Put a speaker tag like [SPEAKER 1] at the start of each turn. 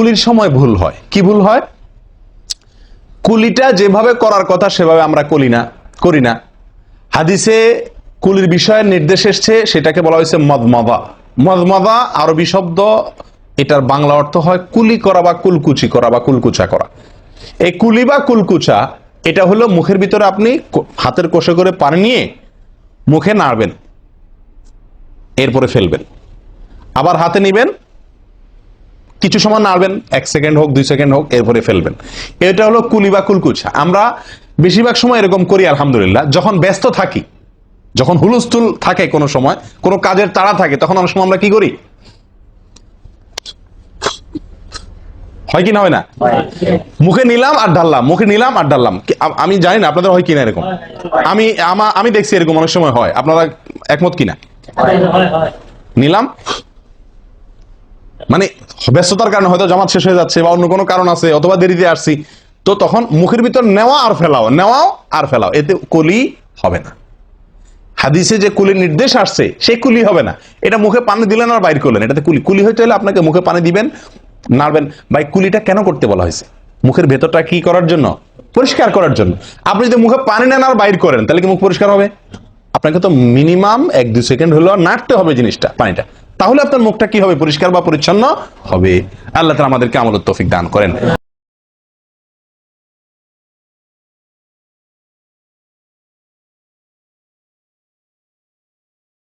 [SPEAKER 1] কুলির সময় ভুল হয়। কি ভুল হয়? কুলিটা যেভাবে করার কথা, সেভাবে আমরা করি না করি না। হাদিসে কুলির বিষয়ের নির্দেশ এসছে, সেটাকে বলা হয়েছে মদমদা। মদমদা আরবি শব্দ, এটার বাংলা অর্থ হয় কুলি করা বা কুলকুচি করা বা কুলকুচা করা। এই কুলি বা কুলকুচা, এটা হলো মুখের ভিতরে আপনি হাতের কোষে করে পানি নিয়ে মুখে নাড়বেন, এরপরে ফেলবেন। আবার হাতে নিবেন কিছু সময় নাড়বেন এক সেকেন্ড হোক দুই সেকেন্ড হোক এরপরে ফেলবেন। এটা হলো কুলি বা কুলকুচা আমরা বেশিরভাগ সময় এরকম করি আলহামদুলিল্লাহ। যখন ব্যস্ত থাকি যখন হুলস্থুল থাকে কোনো সময় কোনো কাজের তাড়া থাকে তখন অনেক সময় আমরা কি করি? হয় কি না হয় না? মুখে নিলাম আর ঢাললাম মুখে নিলাম আর ঢাললাম আমি জানি না আপনাদের হয় কিনা এরকম? আমি আমা- আমি দেখছি এরকম অনেক সময় হয়। আপনারা একমত কিনা নিলাম মানে ব্যস্ততার কারণে হয়তো জামাত শেষ হয়ে যাচ্ছে বা অন্য কোনো কারণ আছে অথবা দেরিতে আসছি, তো তখন মুখের ভিতর নেওয়া আর ফেলাও, নেওয়াও আর ফেলাও, এতে কলি হবে না। হাদিসে যে কুলির নির্দেশ আসছে, সেই কুলি হবে না। এটা মুখে পানি দিলেন আর বাইর করলেন, এটাতে কুলি। কুলি হইতে হলে আপনাকে মুখে পানি দিবেন, নাড়বেন। ভাই, কুলিটা কেন করতে বলা হয়েছে? মুখের ভেতরটা কি করার জন্য? পরিষ্কার করার জন্য। আপনি যদি মুখে পানি নেন আর বাইর করেন, তাহলে কি মুখ পরিষ্কার হবে? আপনাকে তো মিনিমাম এক দুই সেকেন্ড হলেও নাড়তে হবে জিনিসটা, পানিটা। তাহলে আপনার মুখটা কি হবে? পরিষ্কার বা পরিচ্ছন্ন? হবে। আল্লাহ তালা আমাদেরকে আমল তৌফিক দান করেন।